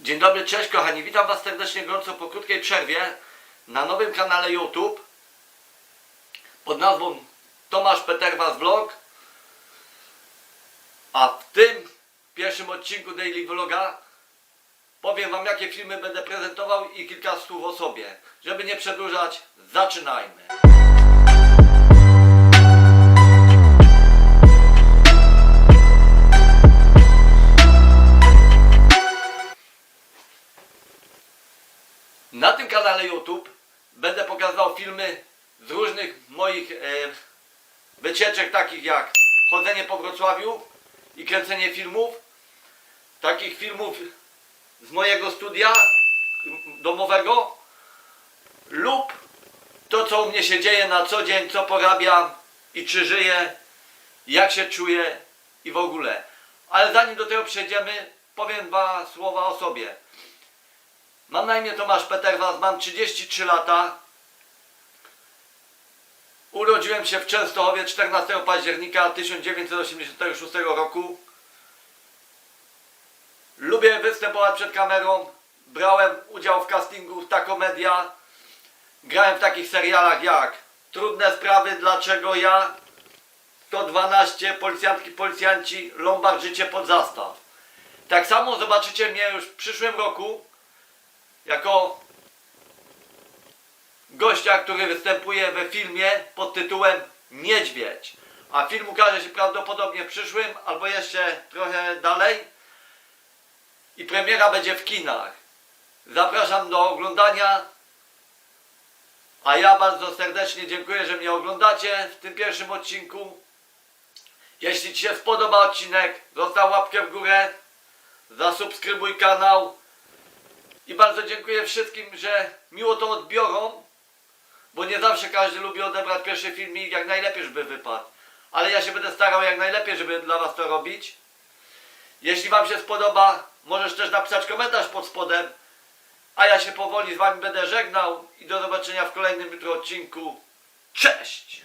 Dzień dobry, cześć kochani, witam Was serdecznie gorąco po krótkiej przerwie na nowym kanale YouTube pod nazwą Tomasz Peterwas Vlog a w tym pierwszym odcinku Daily Vloga powiem Wam jakie filmy będę prezentował i kilka słów o sobie. Żeby nie przedłużać, zaczynajmy. Na tym kanale YouTube będę pokazywał filmy z różnych moich e, wycieczek, takich jak chodzenie po Wrocławiu i kręcenie filmów. Takich filmów z mojego studia domowego lub to, co u mnie się dzieje na co dzień, co porabiam i czy żyję, jak się czuję i w ogóle. Ale zanim do tego przejdziemy, powiem dwa słowa o sobie. Mam na imię Tomasz Peterwas, mam 33 lata. Urodziłem się w Częstochowie 14 października 1986 roku. Lubię występować przed kamerą. Brałem udział w castingu w Takomedia. Grałem w takich serialach jak Trudne sprawy, dlaczego ja, 112, Policjantki, Policjanci, Lombard, Życie pod zastaw. Tak samo zobaczycie mnie już w przyszłym roku jako gościa, który występuje we filmie pod tytułem Niedźwiedź. A film ukaże się prawdopodobnie w przyszłym albo jeszcze trochę dalej. I premiera będzie w kinach. Zapraszam do oglądania. A ja bardzo serdecznie dziękuję, że mnie oglądacie w tym pierwszym odcinku. Jeśli Ci się spodoba odcinek, zostaw łapkę w górę, zasubskrybuj kanał. I bardzo dziękuję wszystkim, że miło to odbiorą, bo nie zawsze każdy lubi odebrać pierwszy filmik jak najlepiej, żeby wypadł. Ale ja się będę starał jak najlepiej, żeby dla Was to robić. Jeśli Wam się spodoba, możesz też napisać komentarz pod spodem. A ja się powoli z Wami będę żegnał i do zobaczenia w kolejnym jutro odcinku. Cześć!